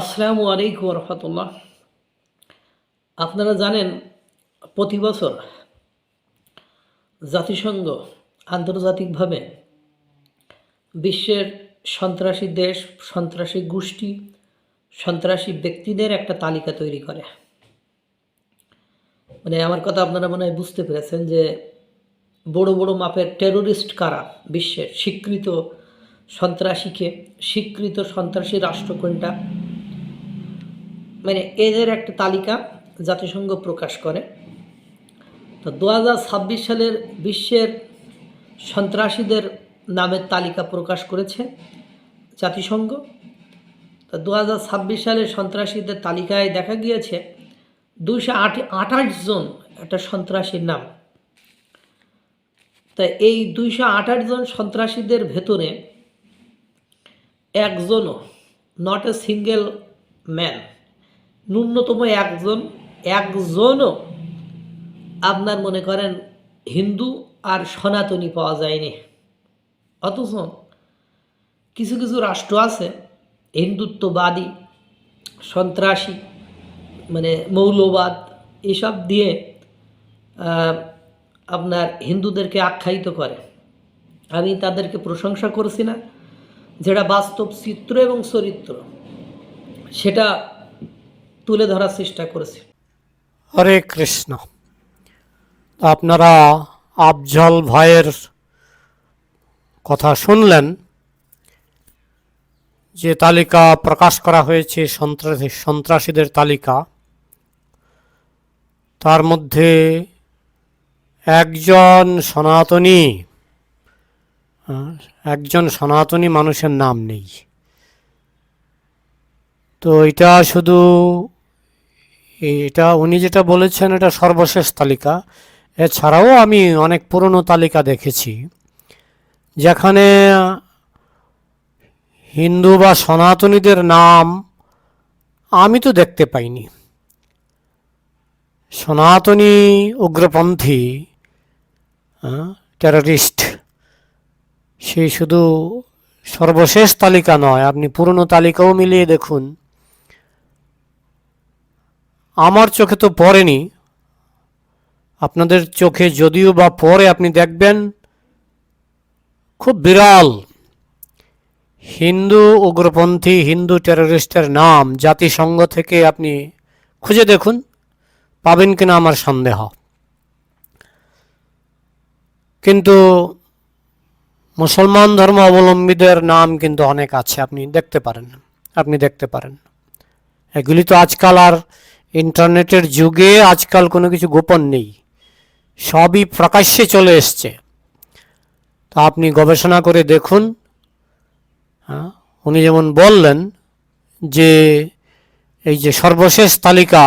আসসালামু আলাইকুম রহমতুল্লাহ আপনারা জানেন, প্রতি বছর জাতিসংঘ আন্তর্জাতিকভাবে বিশ্বের সন্ত্রাসী দেশ, সন্ত্রাসী গোষ্ঠী, সন্ত্রাসী ব্যক্তিদের একটা তালিকা তৈরি করে। মানে আমার কথা আপনারা মনে হয় বুঝতে পেরেছেন যে, বড় বড় মাপের টেরোরিস্ট কারা বিশ্বের স্বীকৃত সন্ত্রাসীকে, স্বীকৃত সন্ত্রাসী রাষ্ট্র কোনটা? মানে এদের একটা তালিকা জাতিসংঘ প্রকাশ করে। তো দু সালের বিশ্বের সন্ত্রাসীদের নামের তালিকা প্রকাশ করেছে জাতিসংঘ। তো দু সালের সন্ত্রাসীদের তালিকায় দেখা গিয়েছে দুশো আঠাশ জন একটা সন্ত্রাসীর নাম। তা এই দুইশো আঠাশ জন সন্ত্রাসীদের ভেতরে একজনও নট এ সিঙ্গেল ম্যান ন্যূনতম একজন, একজনও আপনার মনে করেন হিন্দু আর সনাতনী পাওয়া যায়নি। অথচ কিছু কিছু রাষ্ট্র আছে, হিন্দুত্ববাদী, সন্ত্রাসী মানে মৌলবাদ, এসব দিয়ে আপনার হিন্দুদেরকে আখ্যায়িত করে। আমি তাদেরকে প্রশংসা করছি না, যেটা বাস্তব চিত্র এবং চরিত্র। সেটা তুলে ধরার চেষ্টা করেছি। হরে কৃষ্ণ। আপনারা আফজল ভাইয়ের কথা শুনলেন, যে তালিকা প্রকাশ করা হয়েছে, সন্ত্রাসী, সন্ত্রাসীদের তালিকা। তার মধ্যে একজন সনাতনী একজন সনাতনী মানুষের নাম নেই। তো এটা শুধু এটা উনি যেটা বলেছেন, এটা সর্বশেষ তালিকা। এছাড়াও আমি অনেক পুরনো তালিকা দেখেছি, যেখানে হিন্দু বা সনাতনীদের নাম আমি তো দেখতে পাইনি। সনাতনী উগ্রপন্থী টেররিস্ট সেই শুধু সর্বশেষ তালিকা নয়, আপনি পুরনো তালিকাও মিলিয়ে দেখুন। আমার চোখে তো পড়েনি। আপনাদের চোখে যদিও বা পরে আপনি দেখবেন, খুব বিরল হিন্দু উগ্রপন্থী, হিন্দু টেররিস্টের নাম জাতিসংঘ থেকে আপনি খুঁজে দেখুন, পাবেন কিনা আমার সন্দেহ। কিন্তু মুসলমান ধর্ম অবলম্বীদের নাম কিন্তু অনেক আছে, আপনি দেখতে পারেন, আপনি দেখতে পারেন। এগুলি তো আজকাল আর ইন্টারনেটের যুগে আজকাল কোনো কিছু গোপন নেই। সবই প্রকাশ্যে চলে এসছে। তা আপনি গবেষণা করে দেখুন হ্যাঁ, উনি যেমন বললেন যে এই যে সর্বশেষ তালিকা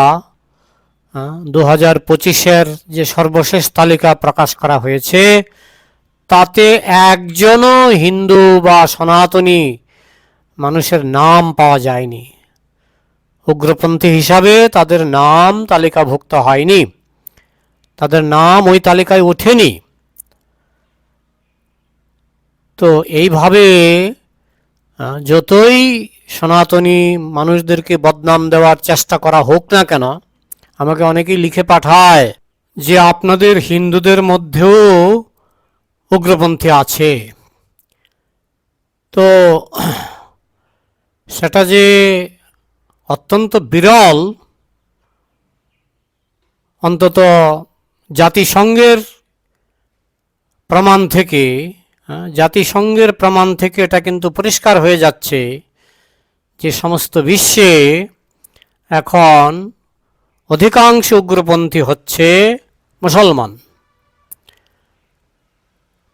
দু হাজার পঁচিশের যে সর্বশেষ তালিকা প্রকাশ করা হয়েছে তাতে একজনও হিন্দু বা সনাতনী মানুষের নাম পাওয়া যায়নি। উগ্রপন্থী হিসাবে তাদের নাম তালিকাভুক্ত হয়নি। তাদের নাম ওই তালিকায় ওঠেনি। তো এইভাবে যতই সনাতনী মানুষদেরকে বদনাম দেওয়ার চেষ্টা করা হোক না কেন, আমাকে অনেকেই লিখে পাঠায় যে আপনাদের হিন্দুদের মধ্যেও উগ্রপন্থী আছে। তো সেটা যে অত্যন্ত বিরল অন্তত জাতিসংঘের প্রমাণ থেকে হ্যাঁ, জাতিসংঘের প্রমাণ থেকে এটা কিন্তু পরিষ্কার হয়ে যাচ্ছে যে সমস্ত বিশ্বে এখন অধিকাংশ উগ্রপন্থী হচ্ছে মুসলমান।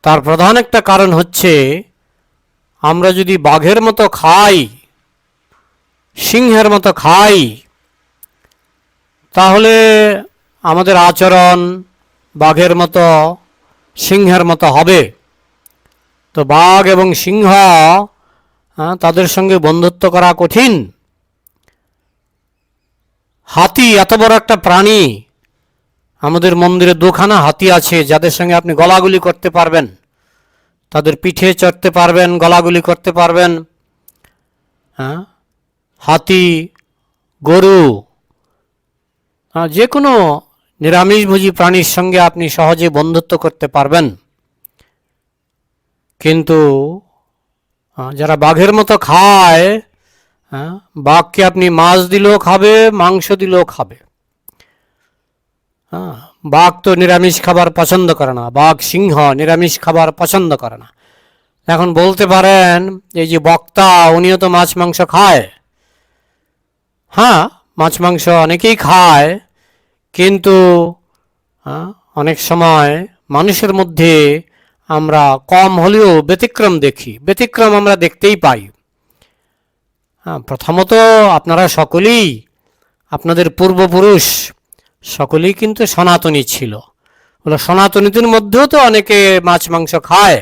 তার প্রধান একটা কারণ হচ্ছে আমরা যদি বাঘের মতো খাই সিংহের মতো খাই। তাহলে আমাদের আচরণ বাঘের মতো, সিংহের মতো হবে। তো বাঘ এবং সিংহ তাদের সঙ্গে বন্ধুত্ব করা কঠিন। হাতি এত বড় একটা প্রাণী, আমাদের মন্দিরে দুখানা হাতি আছে, যাদের সঙ্গে আপনি গলাগুলি করতে পারবেন। তাদের পিঠে চড়তে পারবেন, গলাগুলি করতে পারবেন। হ্যাঁ হাতি, গরু যে কোনো নিরামিষভোজী প্রাণীর সঙ্গে আপনি সহজে বন্ধুত্ব করতে পারবেন। কিন্তু যারা বাঘের মতো খায় বাঘকে আপনি মাছ দিলেও খাবে, মাংস দিলেও খাবে। বাঘ তো নিরামিষ খাবার পছন্দ করে না, বাঘ, সিংহ নিরামিষ খাবার পছন্দ করে না। এখন বলতে পারেন, এই যে বক্তা, উনিও তো মাছ, মাংস খায়। হ্যাঁ মাছ, মাংস অনেকেই খায়, কিন্তু অনেক সময় মানুষের মধ্যে আমরা কম হলেও ব্যতিক্রম দেখি। ব্যতিক্রম আমরা দেখতেই পাই। হ্যাঁ প্রথমত আপনারা সকলেই, আপনাদের পূর্বপুরুষ, সকলেই কিন্তু সনাতনী ছিল। বলে, সনাতনীদের মধ্যেও তো অনেকে মাছ, মাংস খায়।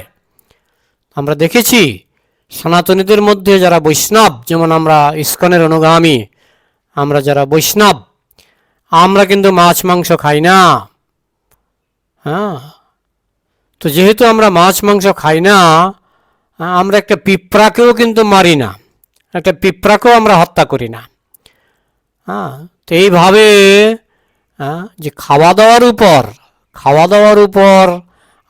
আমরা দেখেছি, সনাতনীদের মধ্যে যারা বৈষ্ণব, যেমন আমরা ইস্কনের অনুগামী আমরা যারা বৈষ্ণব আমরা কিন্তু মাছ মাংস খাই না। হ্যাঁ? তো যেহেতু আমরা মাছ মাংস খাই না আমরা একটা পিঁপড়াকেও কিন্তু মারি না একটা পিঁপড়াকেও আমরা হত্যা করি না। হ্যাঁ? তো এইভাবে হ্যাঁ, যে খাওয়া দাওয়ার উপর খাওয়া দাওয়ার উপর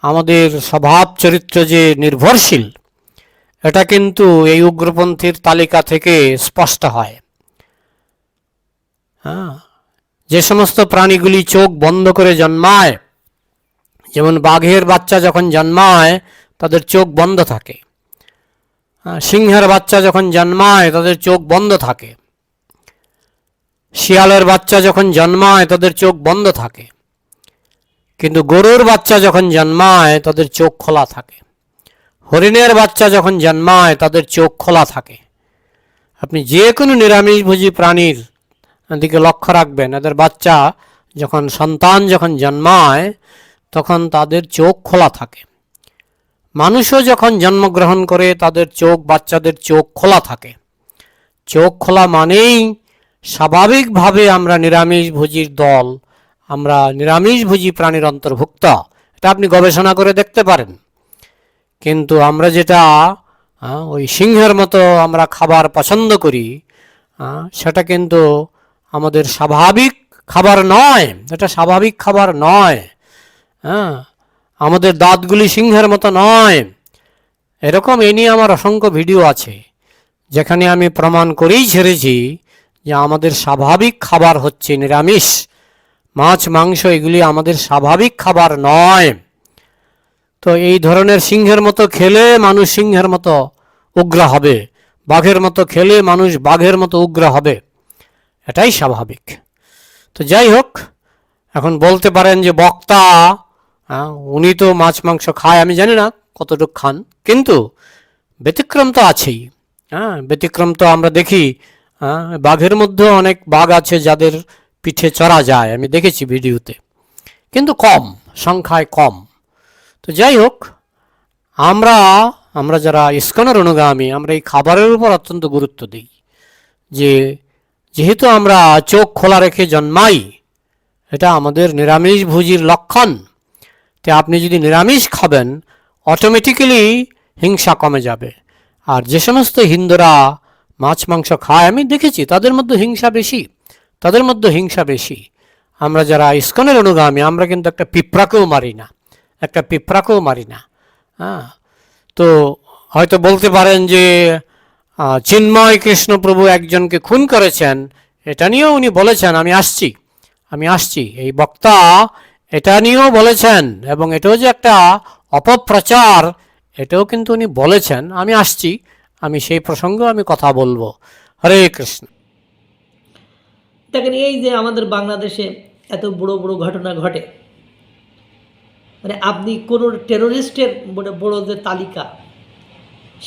আমাদের স্বভাব চরিত্র যে নির্ভরশীল এটা কিন্তু এই উগ্রপন্থীর তালিকা থেকে স্পষ্ট হয়। হ্যাঁ। যে সমস্ত প্রাণীগুলি চোখ বন্ধ করে জন্মায় যেমন বাঘের বাচ্চা যখন জন্মায় তাদের চোখ বন্ধ থাকে। হ্যাঁ, সিংহের বাচ্চা যখন জন্মায় তাদের চোখ বন্ধ থাকে। শিয়ালের বাচ্চা যখন জন্মায় তাদের চোখ বন্ধ থাকে। কিন্তু গরুর বাচ্চা যখন জন্মায় তাদের চোখ খোলা থাকে। হরিণের বাচ্চা যখন জন্মায় তাদের চোখ খোলা থাকে। আপনি যে কোনো নিরামিষভোজী প্রাণীর দিকে লক্ষ্য রাখবেন, এদের বাচ্চা যখন, সন্তান যখন জন্মায়, তখন তাদের চোখ খোলা থাকে। মানুষও যখন জন্মগ্রহণ করে, তাদের চোখ, বাচ্চাদের চোখ খোলা থাকে। চোখ খোলা মানেই স্বাভাবিকভাবে আমরা নিরামিষভোজীর দল, আমরা নিরামিষভোজী প্রাণীর অন্তর্ভুক্ত। এটা আপনি গবেষণা করে দেখতে পারেন। কিন্তু আমরা যেটা ওই সিংহের মতো আমরা খাবার পছন্দ করি সেটা কিন্তু আমাদের স্বাভাবিক খাবার নয়। এটা স্বাভাবিক খাবার নয়। হ্যাঁ? আমাদের দাঁতগুলি সিংহের মতো নয়। এরকম এ নিয়ে আমার অসংখ্য ভিডিও আছে, যেখানে আমি প্রমাণ করেই ছেড়েছি যে আমাদের স্বাভাবিক খাবার হচ্ছে নিরামিষ। মাছ, মাংস, এগুলি আমাদের স্বাভাবিক খাবার নয়। তো এই ধরনের সিংহের মতো খেলে মানুষ সিংহের মতো উগ্র হবে, বাঘের মতো খেলে মানুষ বাঘের মতো উগ্র হবে। এটাই স্বাভাবিক। তো যাই হোক, এখন বলতে পারেন যে বক্তা উনি তো মাছ, মাংস খায়, আমি জানি না কতটুকু খান, কিন্তু ব্যতিক্রম তো আছেই। হ্যাঁ ব্যতিক্রম তো আমরা দেখি বাঘের মধ্যেও অনেক বাঘ আছে যাদের পিঠে চড়া যায়, আমি দেখেছি ভিডিওতে। কিন্তু কম, সংখ্যায় কম। তো যাই হোক, আমরা আমরা যারা ইস্কনের অনুগামী, আমরা এই খাবারের উপর অত্যন্ত গুরুত্ব দিই যে যেহেতু আমরা চোখ খোলা রেখে জন্মাই, এটা আমাদের নিরামিষ ভুজির লক্ষণ। তো আপনি যদি নিরামিষ খাবেন অটোমেটিক্যালি হিংসা কমে যাবে। আর যে সমস্ত হিন্দুরা মাছ, মাংস খায়, আমি দেখেছি, তাদের মধ্যে হিংসা বেশি, তাদের মধ্যে হিংসা বেশি। আমরা যারা ইস্কনের অনুগামী, আমরা কিন্তু একটা পিঁপড়াকেও মারি না, একটা পিঁপড়াকেও মারি না। হ্যাঁ তো হয়তো বলতে পারেন যে চিন্ময় কৃষ্ণপ্রভু একজনকে খুন করেছেন, এটা নিয়েও উনি বলেছেন, আমি আসছি আমি আসছি। এই বক্তা এটা নিয়েও বলেছেন, এবং এটাও যে একটা অপপ্রচার, এটাও কিন্তু উনি বলেছেন, আমি আসছি, আমি সেই প্রসঙ্গে আমি কথা বলব। হরে কৃষ্ণ। দেখেন, এই যে আমাদের বাংলাদেশে এত বড় বড় ঘটনা ঘটে মানে আপনি কোনো টেরোরিস্টের বড় বড় যে তালিকা,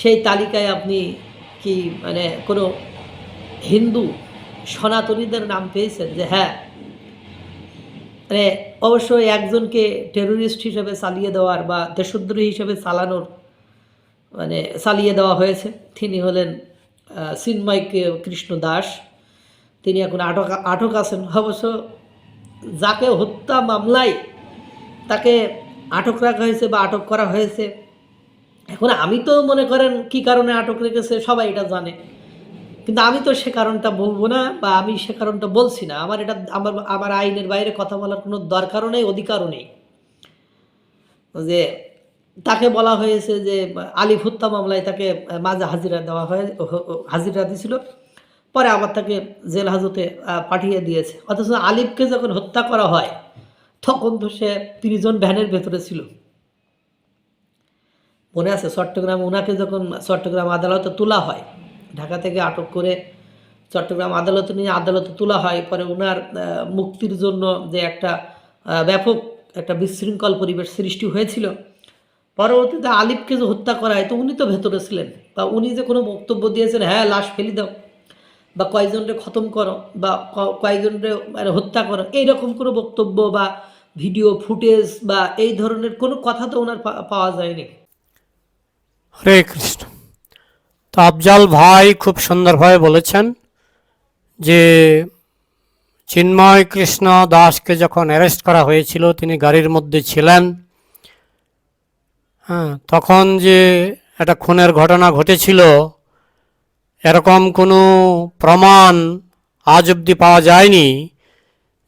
সেই তালিকায় আপনি কি মানে কোনো হিন্দু সনাতনীদের নাম পেয়েছেন যে হ্যাঁ মানে অবশ্যই একজনকে টেরোরিস্ট হিসেবে চালিয়ে দেওয়ার বা দেশদ্রোহী হিসেবে চালানোর মানে চালিয়ে দেওয়া হয়েছে। তিনি হলেন আহ, চিন্ময় কৃষ্ণ দাস। তিনি এখন আটক আটক আছেন। অবশ্য যাকে হত্যা মামলায় তাকে আটক রাখা হয়েছে বা আটক করা হয়েছে এখন আমি তো মনে করেন কি কারণে আটক রেখেছে, সবাই এটা জানে। কিন্তু আমি তো সে কারণটা বলব না বা আমি সে কারণটা বলছি না। আমার এটা, আমার আমার আইনের বাইরে কথা বলার কোনো দরকারও নেই, অধিকারও নেই। যে তাকে বলা হয়েছে যে আলিফ হত্যা মামলায় তাকে মাঝে হাজিরা দেওয়া হয় হাজিরা দিয়েছিল পরে আবার তাকে জেল হাজতে পাঠিয়ে দিয়েছে। অথচ আলিফকে যখন হত্যা করা হয়, তখন তো সে তিরিশ জন ভ্যানের ভেতরে ছিল। মনে আছে? চট্টগ্রাম ওনাকে যখন চট্টগ্রাম আদালতে তোলা হয়, ঢাকা থেকে আটক করে চট্টগ্রাম আদালতে নিয়ে আদালতে তোলা হয়, পরে ওনার মুক্তির জন্য যে একটা ব্যাপক একটা বিশৃঙ্খল পরিবেশ সৃষ্টি হয়েছিল, পরবর্তীতে আলিফকে যে হত্যা করা হয়, তো উনি তো ভেতরে ছিলেন। বা উনি যে কোনো বক্তব্য দিয়েছেন হ্যাঁ লাশ ফেলে দাও, বা কয়জনরে খতম করো, বা ক- কয়জনরে মানে হত্যা করো, এইরকম কোনো বক্তব্য বা ভিডিও ফুটেজ বা এই ধরনের কোনো কথা তো ওনার পাওয়া যায়নি। হরে কৃষ্ণ। তো আফজাল ভাই খুব সুন্দরভাবে বলেছেন যে চিন্ময় কৃষ্ণ দাসকে যখন অ্যারেস্ট করা হয়েছিল, তিনি গাড়ির মধ্যে ছিলেন। হ্যাঁ তখন যে একটা খুনের ঘটনা ঘটেছিল, এরকম কোনো প্রমাণ আজ অবধি পাওয়া যায়নি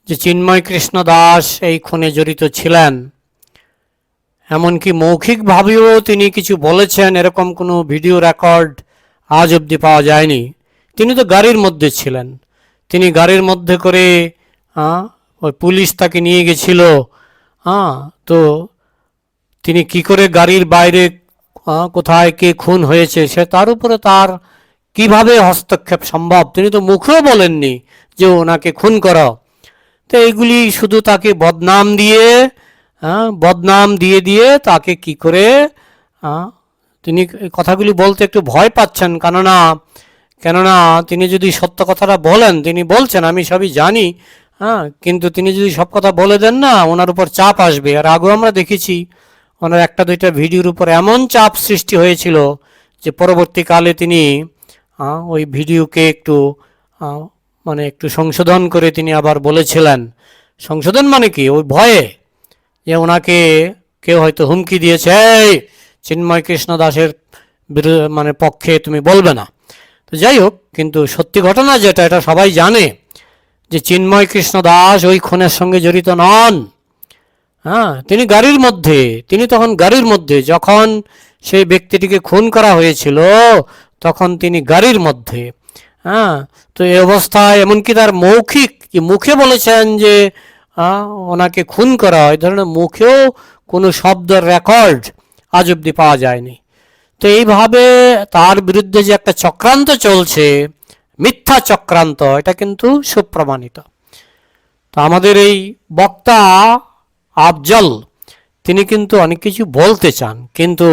যে চিন্ময় কৃষ্ণ দাস এই খুনে জড়িত ছিলেন। এমনকি মৌখিকভাবেও তিনি কিছু বলেছেন, এরকম কোনো ভিডিও রেকর্ড আজ অবধি পাওয়া যায়নি। তিনি তো গাড়ির মধ্যে ছিলেন। তিনি গাড়ির মধ্যে করে ওই পুলিশ তাকে নিয়ে গেছিল। হ্যাঁ তো তিনি কি করে গাড়ির বাইরে কোথায় কে খুন হয়েছে, সে তার উপরে তার কীভাবে হস্তক্ষেপ সম্ভব? তিনি তো মুখেও বলেননি যে ওনাকে খুন করা তো এইগুলি শুধু তাকে বদনাম দিয়ে বদনাম দিয়ে দিয়ে তাকে কি করে হ্যাঁ, তিনি কথাগুলি বলতে একটু ভয় পাচ্ছেন। কেননা কেননা তিনি যদি সত্য কথাটা বলেন তিনি বলছেন আমি সবই জানি হ্যাঁ কিন্তু তিনি যদি সব কথা বলে দেন না ওনার উপর চাপ আসবে। আর আগেও আমরা দেখেছি ওনার একটা দুইটা ভিডিওর উপর এমন চাপ সৃষ্টি হয়েছিল যে পরবর্তীকালে তিনি ওই ভিডিওকে একটু মানে একটু সংশোধন করে তিনি আবার বলেছিলেন। সংশোধন মানে কি? ওই ভয়ে। যে ওনাকে কেউ হয়তো হুমকি দিয়েছে চিন্ময় কৃষ্ণ দাসের মানে পক্ষে তুমি বলবে না। তো যাই হোক, কিন্তু সত্যি ঘটনা যেটা, এটা সবাই জানে যে চিন্ময় কৃষ্ণ দাস ওই খুনের সঙ্গে জড়িত নন। হ্যাঁ তিনি গাড়ির মধ্যে, তিনি তখন গাড়ির মধ্যে, যখন সেই ব্যক্তিটিকে খুন করা হয়েছিল, তখন তিনি গাড়ির মধ্যে। হ্যাঁ তো এই অবস্থায় এমনকি তার মৌখিক, মুখে বলেছেন যে ওনাকে খুন করা হয়। ধরনের মুখেও কোনো শব্দের রেকর্ড আজ অব্দি পাওয়া যায়নি। তো এইভাবে তার বিরুদ্ধে যে একটা চক্রান্ত চলছে, মিথ্যা চক্রান্ত, এটা কিন্তু সুপ্রমাণিত। তো আমাদের এই বক্তা আফজল, তিনি কিন্তু অনেক কিছু বলতে চান, কিন্তু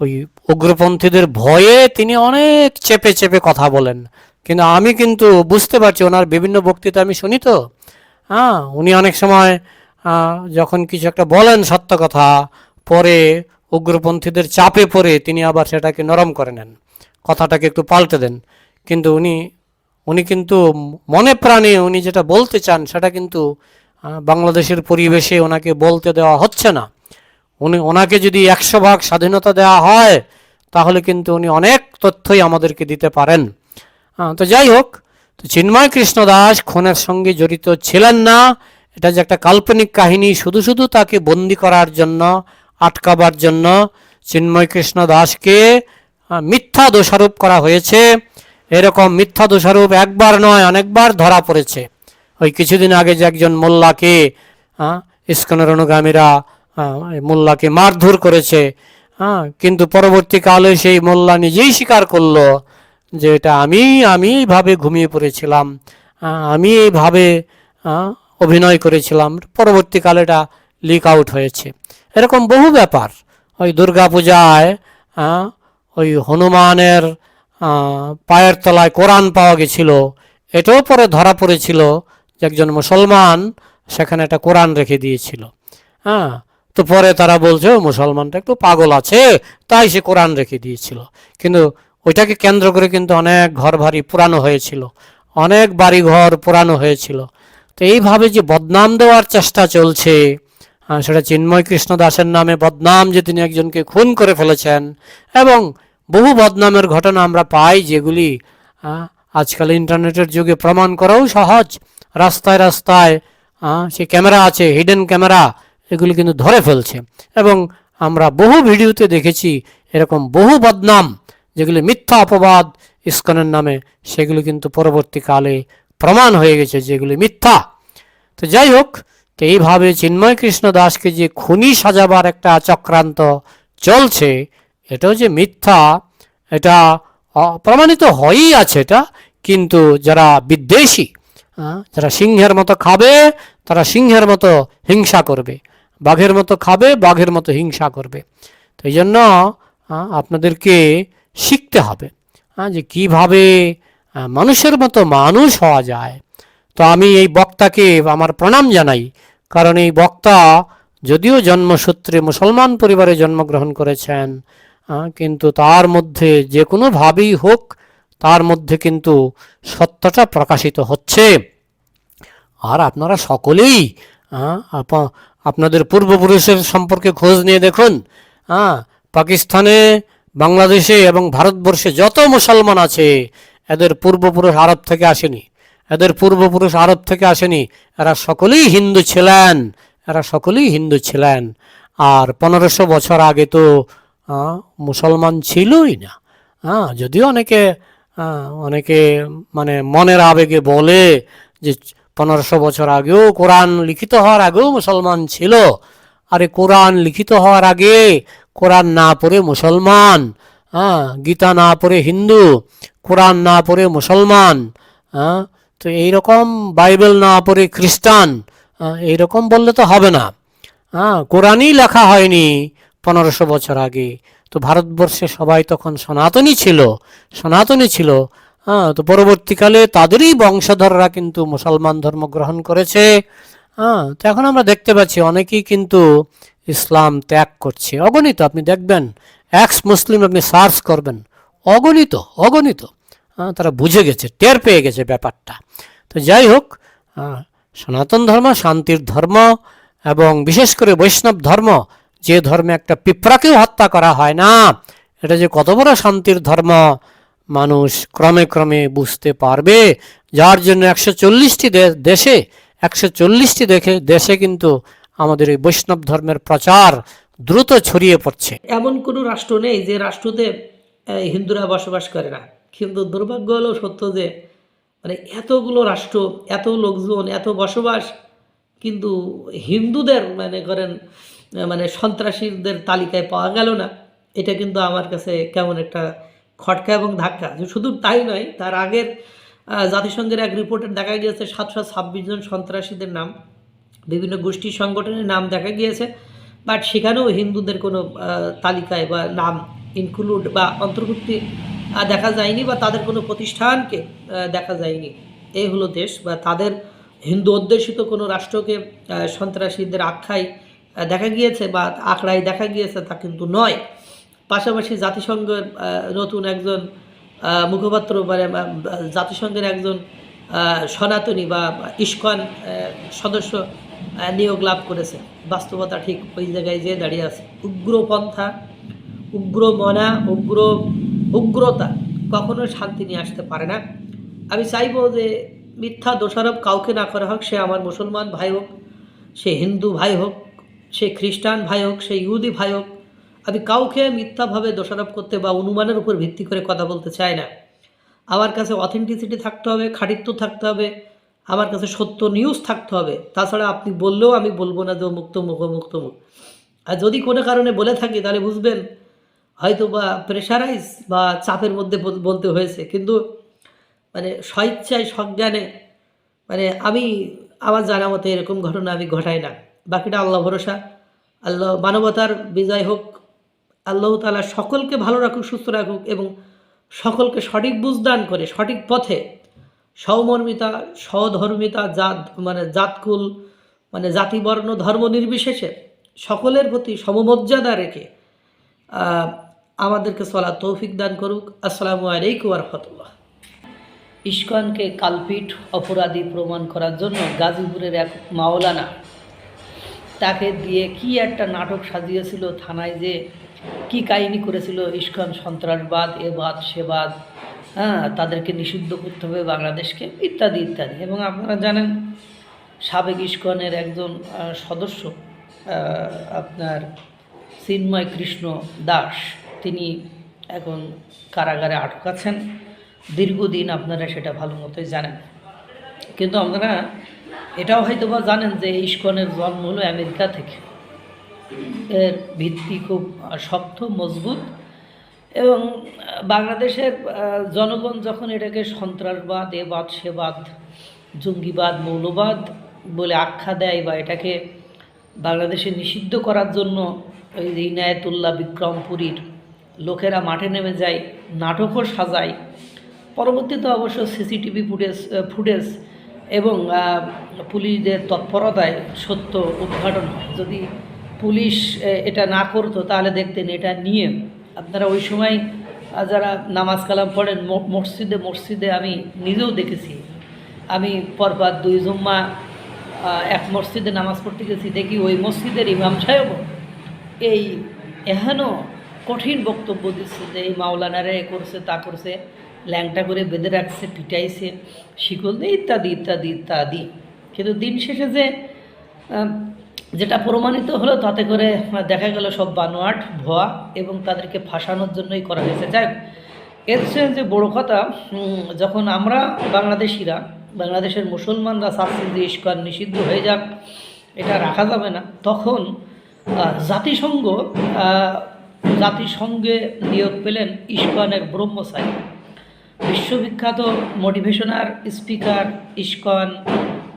ওই উগ্রপন্থীদের ভয়ে তিনি অনেক চেপে চেপে কথা বলেন। কিন্তু আমি কিন্তু বুঝতে পারছি, ওনার বিভিন্ন বক্তৃতা আমি শুনি তো হ্যাঁ উনি অনেক সময় যখন কিছু একটা বলেন সত্য কথা, পরে উগ্রপন্থীদের চাপে পড়ে তিনি আবার সেটাকে নরম করে নেন, কথাটাকে একটু পাল্টে দেন। কিন্তু উনি উনি কিন্তু মনে প্রাণে উনি যেটা বলতে চান, সেটা কিন্তু বাংলাদেশের পরিবেশে ওনাকে বলতে দেওয়া হচ্ছে না। উনি, ওনাকে যদি একশো ভাগ স্বাধীনতা দেওয়া হয়, তাহলে কিন্তু উনি অনেক তথ্যই আমাদেরকে দিতে পারেন। তো যাই হোক চিন্ময় কৃষ্ণ দাস খুনের সঙ্গে জড়িত ছিলেন না। এটা যে একটা কাল্পনিক কাহিনী, শুধু শুধু তাকে বন্দি করার জন্য, আটকাবার জন্য চিন্ময় কৃষ্ণ দাসকে মিথ্যা দোষারোপ করা হয়েছে। এরকম মিথ্যা দোষারোপ একবার নয়, অনেকবার ধরা পড়েছে। ওই কিছুদিন আগে যে একজন মোল্লাকে ইস্কনের অনুগামীরা মোল্লাকে মারধর করেছে হ্যাঁ কিন্তু পরবর্তীকালে সেই মোল্লা নিজেই স্বীকার করল। যে এটা আমি আমি এইভাবে ঘুমিয়ে পড়েছিলাম আমি এইভাবে অভিনয় করেছিলাম। পরবর্তীকালে এটা লিক আউট হয়েছে। এরকম বহু ব্যাপার। ওই দুর্গা পূজায় আহ, ওই হনুমানের পায়ের তলায় কোরআন পাওয়া গেছিল। এটাও পরে ধরা পড়েছিল যে একজন মুসলমান সেখানে একটা কোরআন রেখে দিয়েছিল। হ্যাঁ তো পরে তারা বলছে মুসলমানটা একটু পাগল আছে। তাই সে কোরআন রেখে দিয়েছিল। কিন্তু ওইটাকে কেন্দ্র করে কিন্তু অনেক ঘর বাড়ি পুরানো হয়েছিল। অনেক বাড়ি ঘর পুরানো হয়েছিল। তো এইভাবে যে বদনাম দেওয়ার চেষ্টা চলছে সেটা চিন্ময় কৃষ্ণ দাসের নামে বদনাম যে তিনি একজনকে খুন করে ফেলেছেন, এবং বহু বদনামের ঘটনা আমরা পাই যেগুলি আজকাল ইন্টারনেটের যুগে প্রমাণ করাও সহজ। রাস্তায় রাস্তায় সে ক্যামেরা আছে হিডেন ক্যামেরা, এগুলি কিন্তু ধরে ফেলছে। এবং আমরা বহু ভিডিওতে দেখেছি এরকম বহু বদনাম যেগুলি মিথ্যা অপবাদ ইস্কনের নামে, সেগুলি কিন্তু পরবর্তীকালে প্রমাণ হয়ে গেছে যেগুলি মিথ্যা। তো যাই হোক, তো এইভাবে চিন্ময় কৃষ্ণ দাসকে যে খুনি সাজাবার একটা চক্রান্ত চলছে, এটাও যে মিথ্যা, এটা প্রমাণিত হয়েই আছে এটা। কিন্তু যারা বিদ্বেষী যারা সিংহের মতো খাবে, তারা সিংহের মতো হিংসা করবে। বাঘের মতো খাবে, বাঘের মতো হিংসা করবে। তো এই জন্য আপনাদেরকে শিখতে হবে। আহ, যে কীভাবে মানুষের মতো মানুষ হওয়া যায়। তো আমি এই বক্তাকে আমার প্রণাম জানাই। কারণ এই বক্তা যদিও জন্মসূত্রে মুসলমান পরিবারে জন্মগ্রহণ করেছেন কিন্তু তার মধ্যে যে কোনোভাবেই হোক তার মধ্যে কিন্তু সত্যটা প্রকাশিত হচ্ছে। আর আপনারা সকলেই আপনাদের পূর্বপুরুষের সম্পর্কে খোঁজ নিয়ে দেখুন। হ্যাঁ পাকিস্তানে বাংলাদেশে এবং ভারতবর্ষে যত মুসলমান আছে, এদের পূর্বপুরুষ আরব থেকে আসেনি। এদের পূর্বপুরুষ আরব থেকে আসেনি। এরা সকলেই হিন্দু ছিলেন। এরা সকলেই হিন্দু ছিলেন। আর পনেরোশো বছর আগে তো মুসলমান ছিলই না। হ্যাঁ যদিও অনেকে অনেকে মানে মনের আবেগে বলে যে পনেরোশো বছর আগেও কোরআন লিখিত হওয়ার আগেও মুসলমান ছিল। আরে কোরআন লিখিত হওয়ার আগে কোরআন না পড়ে মুসলমান হ্যাঁ গীতা না পড়ে হিন্দু কোরআন না পড়ে মুসলমান হ্যাঁ তো এইরকম বাইবেল না পড়ে খ্রিস্টান হ্যাঁ, এইরকম বললে তো হবে না। হ্যাঁ কোরআনই লেখা হয়নি পনেরোশো বছর আগে। তো ভারতবর্ষে সবাই তখন সনাতনী ছিল সনাতনী ছিল হ্যাঁ তো পরবর্তীকালে তাদেরই বংশধররা কিন্তু মুসলমান ধর্ম গ্রহণ করেছে। হ্যাঁ তো এখন আমরা দেখতে পাচ্ছি অনেকেই কিন্তু ইসলাম ত্যাগ করছে। অগণিত, আপনি দেখবেন এক্স মুসলিম আপনি সার্চ করবেন। অগণিত অগণিত। তারা বুঝে গেছে, টের পেয়ে গেছে ব্যাপারটা। তো যাই হোক সনাতন ধর্ম, শান্তির ধর্ম এবং বিশেষ করে বৈষ্ণব ধর্ম, যে ধর্মে একটা পিঁপড়াকেও হত্যা করা হয় না। এটা যে কত বড় শান্তির ধর্ম, মানুষ ক্রমে ক্রমে বুঝতে পারবে। যার জন্য একশো চল্লিশটি দেশে, একশো চল্লিশটি দেখে, দেশে কিন্তু আমাদের এই বৈষ্ণব ধর্মের প্রচার দ্রুত ছড়িয়ে পড়ছে। এমন কোনো রাষ্ট্র নেই যে রাষ্ট্রতে হিন্দুরা বসবাস করে না। কিন্তু দুর্ভাগ্য হলো সত্য যে মানে এতগুলো রাষ্ট্র, এত লোকজন, এত বসবাস, কিন্তু হিন্দুদের মানে করেন মানে সন্ত্রাসীদের তালিকায় পাওয়া গেল না। এটা কিন্তু আমার কাছে কেমন একটা খটকা এবং ধাক্কা। শুধু তাই নয়, তার আগের জাতিসংঘের এক রিপোর্টে দেখা গিয়েছে সাতশো ছাব্বিশ জন সন্ত্রাসীদের নাম। বিভিন্ন গোষ্ঠী সংগঠনের নাম দেখা গিয়েছে বাট সেখানেও হিন্দুদের কোনো তালিকায় বা নাম ইনক্লুড বা অন্তর্ভুক্তি দেখা যায়নি বা তাদের কোনো প্রতিষ্ঠানকে দেখা যায়নি। এই হলো দেশ, বা তাদের হিন্দু অধ্যুষিত কোনো রাষ্ট্রকে সন্ত্রাসীদের আখ্যায় দেখা গিয়েছে বা আখড়ায় দেখা গিয়েছে তা কিন্তু নয়। পাশাপাশি জাতিসংঘের নতুন একজন মুখপাত্র মানে জাতিসংঘের একজন সনাতনী বা ইস্কন সদস্য নিয়োগ লাভ করেছে। বাস্তবতা ঠিক ওই জায়গায় যে দাঁড়িয়ে আছে। উগ্রপন্থা উগ্র মনা উগ্র, উগ্রতা কখনো শান্তি নিয়ে আসতে পারে না। আমি চাইব যে মিথ্যা দোষারোপ কাউকে না করা হোক, সে আমার মুসলমান ভাই হোক, সে হিন্দু ভাই হোক, সে খ্রিস্টান ভাই হোক, সে ইহুদি ভাই হোক, আমি কাউকে মিথ্যাভাবে দোষারোপ করতে বা অনুমানের উপর ভিত্তি করে কথা বলতে চাই না। আমার কাছে অথেন্টিসিটি থাকতে হবে খাড়িত্ব থাকতে হবে আমার কাছে সত্য নিউজ থাকতে হবে। তাছাড়া আপনি বললেও আমি বলব না যে মুক্ত মুখ মুক্ত মুখ। আর যদি কোনো কারণে বলে থাকি, তাহলে বুঝবেন হয়তো বা প্রেশারাইজ বা চাপের মধ্যে বলতে হয়েছে। কিন্তু মানে স্বইচ্ছায়, সজ্ঞানে মানে আমি আমার জানা মতে এরকম ঘটনা আমি ঘটাই না। বাকিটা আল্লাহ ভরসা। আল্লাহ মানবতার বিজয় হোক, আল্লাহ তালা সকলকে ভালো রাখুক, সুস্থ রাখুক এবং সকলকে সঠিক বুঝদান করে, সঠিক পথে সৌমর্মিতা সহধর্মিতা জাত মানে জাতকুল মানে জাতিবর্ণ, ধর্ম নির্বিশেষে সকলের প্রতি সমমর্যাদা রেখে আমাদেরকে চলা তৌফিক দান করুক। আসসালামু আলাইকুম রহমতুল্লাহ। ইস্কনকে কালপিট অপরাধী প্রমাণ করার জন্য গাজীপুরের এক মাওলানা তাকে দিয়ে কি একটা নাটক সাজিয়েছিল থানায় যে কি কাহিনী করেছিল ইস্কন সন্ত্রাসবাদ এবাদ সেবাদ হ্যাঁ তাদেরকে নিষিদ্ধ করতে হবে বাংলাদেশকে, ইত্যাদি ইত্যাদি। এবং আপনারা জানেন, সাবেক ইস্কনের একজন সদস্য আপনার চিন্ময় কৃষ্ণ দাস, তিনি এখন কারাগারে আটক আছেন। দীর্ঘদিন আপনারা সেটা ভালো মতোই জানেন। কিন্তু আপনারা এটাও হয়তো বা জানেন যে ইস্কনের জন্ম হলো আমেরিকা থেকে। এর ভিত্তি খুব শক্ত, মজবুত এবং বাংলাদেশের জনগণ যখন এটাকে সন্ত্রাসবাদ এবাদ সেবাদ জঙ্গিবাদ, মৌলবাদ বলে আখ্যা দেয় বা এটাকে বাংলাদেশে নিষিদ্ধ করার জন্য ওই ইনায়েতুল্লাহ বিক্রমপুরীর লোকেরা মাঠে নেমে যায়, নাটকও সাজায়। পরবর্তীতে অবশ্য সিসিটিভি ফুটেজ ফুটেজ এবং পুলিশদের তৎপরতায় সত্য উদ্ঘাটন হয়। যদি পুলিশ এটা না করতো তাহলে দেখতেন এটা নিয়ে আপনারা ওই সময় যারা নামাজ কালাম পড়েন মসজিদে মসজিদে আমি নিজেও দেখেছি। আমি পরপর দুই জুম্মা এক মসজিদে নামাজ পড়তে গেছি, দেখি ওই মসজিদের ইমাম সাহেব এই এহেন কঠিন বক্তব্য দিচ্ছে যে এই মাওলানারা এ করছে, তা করছে, ল্যাংটা করে বেঁধে রাখছে, পিটাইছে, শিকল দিয়ে ইত্যাদি ইত্যাদি ইত্যাদি। কিন্তু দিন শেষে যে যেটা প্রমাণিত হলো, তাতে করে দেখা গেল সব বানোয়াট, ভুয়া এবং তাদেরকে ফাঁসানোর জন্যই করা হয়েছে। যাই এর চেয়ে যে বড় কথা যখন আমরা বাংলাদেশিরা, বাংলাদেশের মুসলমানরা যে ইস্কন নিষিদ্ধ হয়ে যাক, এটা রাখা যাবে না, তখন জাতিসংঘ জাতিসংঘে নিয়োগ পেলেন ইস্কনের ব্রহ্মচারী বিশ্ববিখ্যাত motivational speaker ISKCON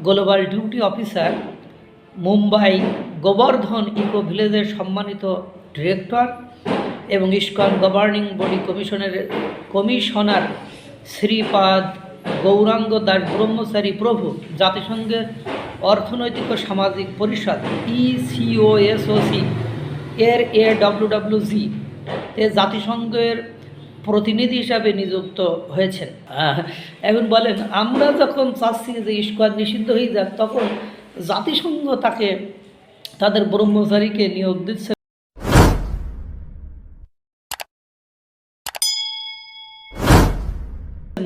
global duty officer Mumbai Govardhan eco ভিলেজের সম্মানিত ডিরেক্টর এবং ইস্কন গভর্নিং বডি কমিশনের কমিশনার শ্রীপাদ গৌরাঙ্গ দাস ব্রহ্মচারী প্রভু, জাতিসংঘের অর্থনৈতিক ও সামাজিক পরিষদ E ইসিওএসওসি এর এ ডব্লিউডব্লিউজি তে জাতিসংঘের প্রতিনিধি হিসাবে নিযুক্ত হয়েছেন। এখন বলেন, আমরা যখন চাচ্ছি যে ইস্কন নিষিদ্ধ হয়ে যাক, তখন জাতিসংঘ তাকে তাদের ব্রহ্মচারীকে নিয়োগ দিচ্ছে।